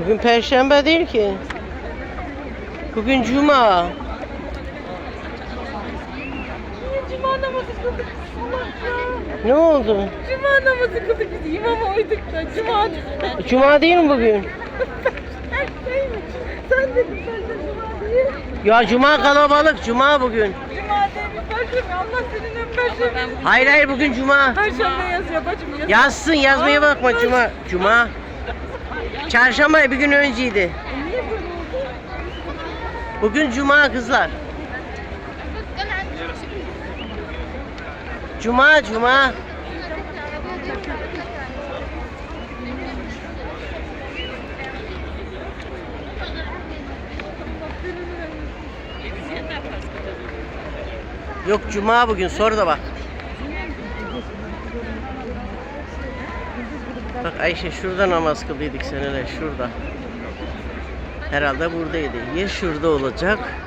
Bugün perşembe değil ki. Bugün cuma. Cuma namazı kıldık. Allah ya. Ne oldu? Cuma namazı kıldık biz imama uyduk da. Cuma Cuma değil mi bugün? Sen de sen de cuma değil. Ya cuma kalabalık. Cuma bugün. Cuma değil perşembe. Allah senin perşembe. Hayır hayır bugün cuma. Perşembe yazıyor bacım yazıyor. Yazsın yazmaya bakma cuma. Cuma. Çarşamba bir gün önceydi. Bugün cuma kızlar. Cuma cuma. Yok cuma bugün sor da bak. Bak Ayşe şurada namaz kıldıydık seneler şurada. Herhalde buradaydı. Ya şurada olacak